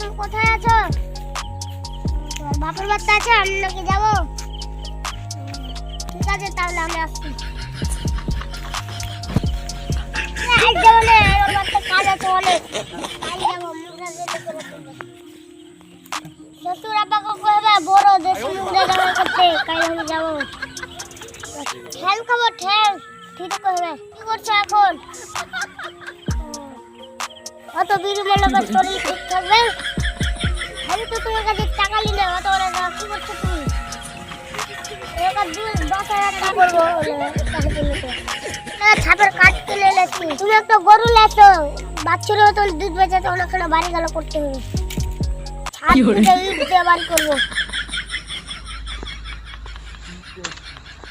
তুমি কোথায় আছো? বাপের বাচ্চা আছে? আমি নাকি যাব? ঠিক আছে তাহলে আমি আসছি। আজ আমি যাব। ঠ্যাং খাব ঠ্যাং ঠিক কইবে কি করছ এখন? অত বিড়ি মেলাবার শরীর ঠিক থাকবে? আমি তো তোমার কাছে টাকা নিলে অত বড় কি করছ তুমি? করব তো। ছাপের কাঠ কিনে এনেছি। তুমি একটা গরু লেছো। বাচ্চার মতন দুধ বেঁচেছে ওনাখানে বাড়ি গেল করতে হবে। ছাদ বাড়ি করব। good.